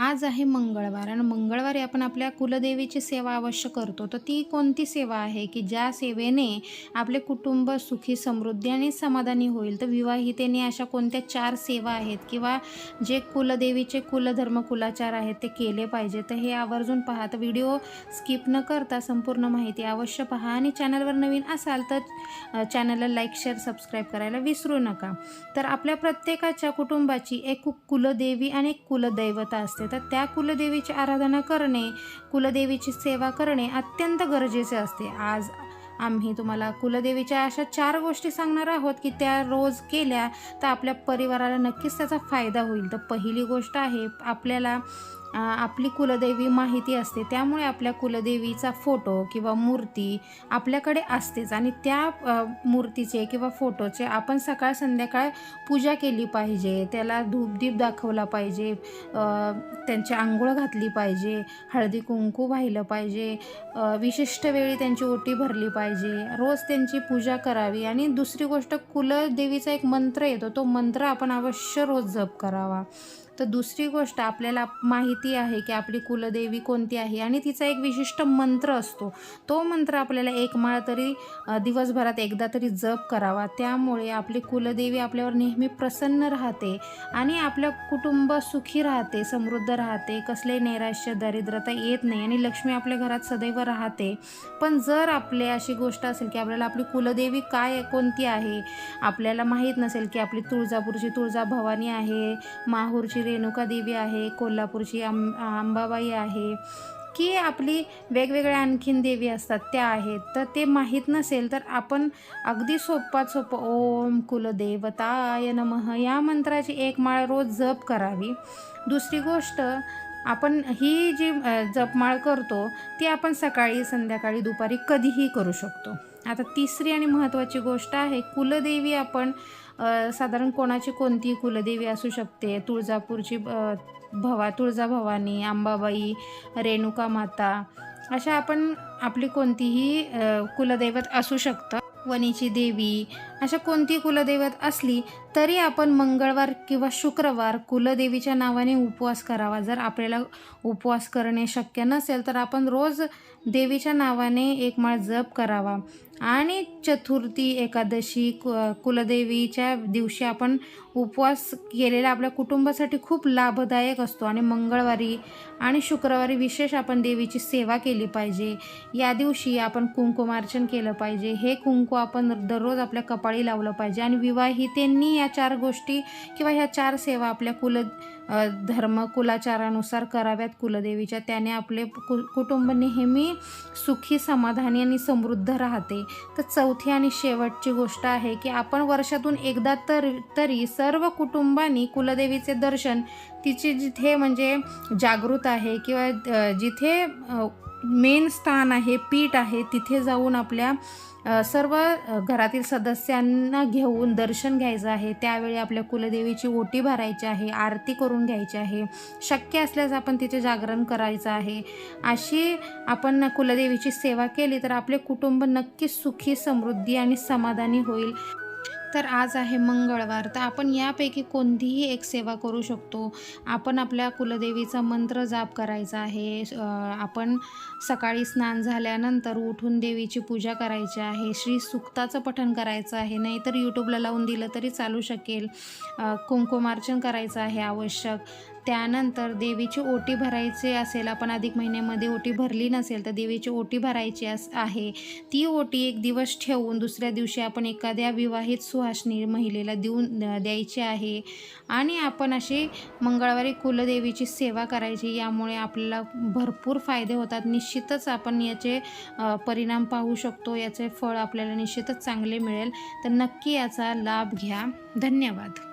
आज आहे मंगळवार आणि मंगळवारी आपण आपल्या कुलदेवीची सेवा अवश्य करतो. तर ती कोणती सेवा आहे की ज्या सेवेने आपले कुटुंब सुखी समृद्धी आणि समाधानी होईल? तर विवाहितेने अशा कोणत्या चार सेवा आहेत किंवा जे कुलदेवीचे कुलधर्म कुलाचार आहेत ते केले पाहिजे? तर हे आवर्जून पहा. तर व्हिडिओ स्किप न करता संपूर्ण माहिती अवश्य पहा आणि चॅनलवर नवीन असाल तर चॅनलला लाईक शेअर सबस्क्राईब करायला विसरू नका. तर आपल्या प्रत्येकाच्या कुटुंबाची एक कुलदेवी आणि एक कुलदैवता असते. तर त्या कुलदेवीची आराधना करणे कुलदेवीची सेवा करणे अत्यंत गरजेचे असते. आज आम्ही तुम्हाला कुलदेवीच्या अशा चार गोष्टी सांगणार आहोत की त्या रोज केल्या तर आपल्या परिवाराला नक्कीच त्याचा फायदा होईल. तर पहिली गोष्ट आहे आपल्याला आपली कुलदेवी माहिती असते. त्यामुळे आपल्या कुलदेवीचा फोटो किंवा मूर्ती आपल्याकडे असतेच. आणि त्या मूर्तीचे किंवा फोटोचे आपण सकाळ संध्याकाळ पूजा केली पाहिजे. त्याला धूपदीप दाखवला पाहिजे. त्यांची आंघोळ घातली पाहिजे. हळदी कुंकू वाहिलं पाहिजे. विशिष्ट वेळी त्यांची ओटी भरली पाहिजे. रोज त्यांची पूजा करावी. आणि दुसरी गोष्ट कुलदेवीचा एक मंत्र येतो. तो मंत्र आपण अवश्य रोज जप करावा. तर दुसरी गोष्ट आपल्याला माहिती आहे की आपली कुलदेवी कोणती आहे आणि तिचा एक विशिष्ट मंत्र असतो. तो मंत्र आपल्याला एक माळ तरी दिवसभरात एकदा तरी जप करावा. त्यामुळे आपली कुलदेवी आपल्यावर नेहमी प्रसन्न राहते आणि आपलं कुटुंब सुखी राहते समृद्ध राहते. कसले नैराश्य दारिद्रता येत नाही आणि लक्ष्मी आपल्या घरात सदैव राहते. पण जर आपले अशी गोष्ट असेल की आपल्याला आपली कुलदेवी काय कोणती आहे? आपल्याला माहीत नसेल की आपली तुळजापूरची तुळजा भवानी आहे माहूरची रेणुका देवी आहे कोल्हापूरची आं अंबाबाई आहे की आपली वेगवेगळ्या आणखीन देवी असतात त्या आहेत. तर ते माहीत नसेल तर आपण अगदी सोप्पात सोपं ओम कुलदेवताय नमः या मंत्राची एक माळ रोज जप करावी. दुसरी गोष्ट आपण ही जी जपमाळ करतो ती आपण सकाळी संध्याकाळी दुपारी कधीही करू शकतो. आता तिसरी आणि महत्त्वाची गोष्ट आहे कुलदेवी आपण साधारण कोणाची कोणती कुलदेवी असू शकते. तुळजापूरची अ, भवा तुळजाभवानी अंबाबाई रेणुका माता अशा आपण आपली कोणतीही कुलदैवत असू शकतं. वणीची देवी अशा कोणती कुलदैवत असली तरी आपण मंगळवार किंवा शुक्रवार कुलदेवीच्या नावाने उपवास करावा. जर आपल्याला उपवास करणे शक्य नसेल तर आपण रोज देवीच्या नावाने एक माळ जप करावा. आणि चतुर्थी एकादशी कु कुलदेवीच्या दिवशी आपण उपवास केलेला आपल्या कुटुंबासाठी खूप लाभदायक असतो. आणि मंगळवारी आणि शुक्रवारी विशेष आपण देवीची सेवा केली पाहिजे. या दिवशी आपण कुंकुमार्चन केलं पाहिजे. हे कुंकू आपण दररोज आपल्या कपाळी लावलं पाहिजे. आणि विवाहितेंनी या चार गोष्टी किंवा ह्या चार सेवा आपल्या कुल धर्म कुलाचारानुसार कराव्यात कुलदेवीच्या. त्याने आपले कु कुटुंब नेहमी सुखी समाधानी आणि समृद्ध राहते. तर चौथी आणि शेवटची गोष्ट आहे की आपण वर्षातून एकदा तर तरी सर्व कुटुंबांनी कुलदेवीचे दर्शन तिचे जिथे म्हणजे जागृत आहे किंवा जिथे मेन स्थान आहे पीठ आहे तिथे जाऊन आपल्या सर्व घरातील सदस्यांना घेऊन दर्शन घ्यायचं आहे. त्यावेळी आपल्या कुलदेवीची ओटी भरायची आहे आरती करून घ्यायची आहे. शक्य असल्यास आपण तिथे जागरण करायचं आहे. अशी आपण कुलदेवीची सेवा केली तर आपले कुटुंब नक्कीच सुखी समृद्धी आणि समाधानी होईल. तर आज आहे मंगळवार. तर आपण यापैकी कोणतीही एक सेवा करू शकतो. आपण आपल्या कुलदेवीचा मंत्र जाप करायचा आहे. आपण सकाळी स्नान झाल्यानंतर उठून देवीची पूजा करायची आहे. श्री सुक्ताचं पठण करायचं आहे. नाहीतर यूट्यूबला लावून दिलं तरी चालू शकेल. कुंकुमार्चन करायचं आहे आवश्यक. त्यानंतर देवीची ओटी भरायचे असेल आपण अधिक महिन्यामध्ये ओटी भरली नसेल तर देवीची ओटी भरायची अस आहे. ती ओटी एक दिवस ठेवून दुसऱ्या दिवशी आपण एखाद्या विवाहित सुहासनी महिलेला देऊन द्यायची आहे. आणि आपण अशी मंगळवारी कुलदेवीची सेवा करायची यामुळे आपल्याला भरपूर फायदे होतात. निश्चितच आपण याचे परिणाम पाहू शकतो. याचे फळ आपल्याला निश्चितच चांगले मिळेल. तर नक्की याचा लाभ घ्या. धन्यवाद.